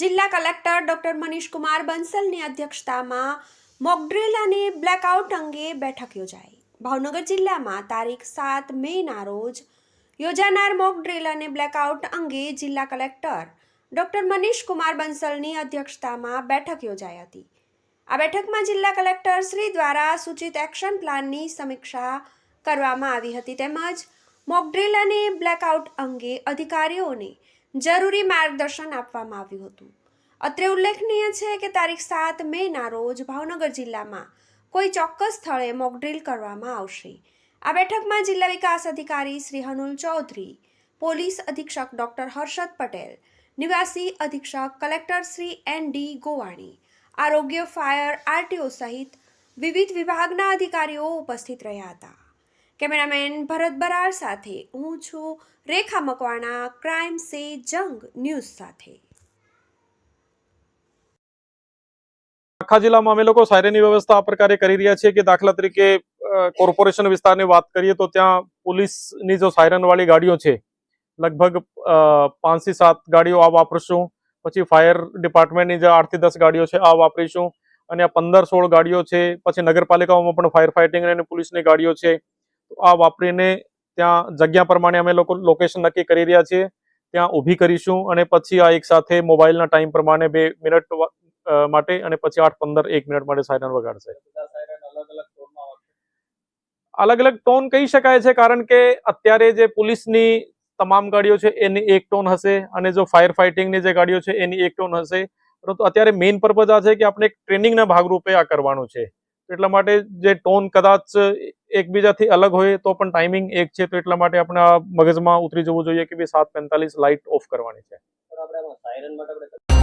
જિલ્લા collector doctor Manish Kumar બંસલની અધ્યક્ષતામાં મોકડ્રીલ અને બ્લેકઆઉટ અંગે બેઠક યોજાઈ. ભાવનગર જિલ્લામાં તારીખ સાત મેના રોજ યોજાનાર મોકડ્રીલ અને બ્લેકઆઉટ અંગે જિલ્લા કલેક્ટર ડોક્ટર મનીષ કુમાર બંસલની અધ્યક્ષતામાં બેઠક યોજાઈ હતી. આ બેઠકમાં જિલ્લા કલેક્ટર શ્રી દ્વારા સૂચિત એક્શન પ્લાનની સમીક્ષા કરવામાં આવી હતી તેમજ મોકડ્રીલ અને બ્લેકઆઉટ અંગે અધિકારીઓને જરૂરી માર્ગદર્શન આપવામાં આવ્યું હતું. અત્રે ઉલ્લેખનીય છે કે તારીખ સાત મેના રોજ ભાવનગર જિલ્લામાં કોઈ ચોક્કસ સ્થળે મોકડ્રીલ કરવામાં આવશે. આ બેઠકમાં જિલ્લા વિકાસ અધિકારી શ્રી હનુલ ચૌધરી, પોલીસ અધિક્ષક ડોક્ટર હર્ષદ પટેલ, નિવાસી અધિક્ષક collector Shri N D Govani, આરોગ્ય, ફાયર, આરટીઓ સહિત વિવિધ વિભાગના અધિકારીઓ ઉપસ્થિત રહ્યા હતા. કેમેરામેન ભરત બરાર સાથે હું છું રેખા મકવાણા ક્રાઇમ સે જંગ ન્યૂઝ સાથે. આખા જિલ્લામાં અમે લોકો સાયરનની વ્યવસ્થા આ પ્રકારે કરી રહ્યા છીએ કે દાખલા તરીકે કોર્પોરેશન વિસ્તારની વાત કરીએ તો ત્યાં પોલીસની જો સાયરનવાળી ગાડીઓ છે, લગભગ પાંચથી સાત ગાડીઓ આ વાપરશું, પછી ફાયર ડિપાર્ટમેન્ટની જે આઠથી દસ ગાડીઓ છે આ વાપરીશું, અને આ પંદર સોળ ગાડીઓ છે, પછી નગરપાલિકાઓમાં પણ ફાયર ફાઇટિંગ અને પોલીસની ગાડીઓ છે આ વાપરીને ત્યાં જગ્યા પ્રમાણે અમે લોકો લોકેશન નક્કી કરી રહ્યા છીએ. ત્યાં ઊભી કરીશું અને પછી આ એક સાથે મોબાઈલના ટાઈમ પ્રમાણે બે મિનિટ માટે અને પછી આઠ પંદર એક મિનિટ માટે સાયરન વગાડશે. અલગ અલગ ટોન કહી શકાય છે કારણ કે અત્યારે જે પોલીસની તમામ ગાડીઓ છે એની એક ટોન હશે અને જો ફાયર ફાઇટિંગની જે ગાડીઓ છે એની એક ટોન હશે. પરંતુ અત્યારે મેઇન પર્પઝ આ છે કે આપણે એક ટ્રેનિંગના ભાગરૂપે આ કરવાનું છે. એટલા માટે જે ટોન કદાચ એકબીજાથી અલગ હોય તો પણ ટાઈમિંગ એક છે, તો એટલા માટે આપણે મગજમાં ઉતરી જવું જોઈએ કે ભાઈ સાત પેંતાલીસ લાઇટ ઓફ કરવાની છે.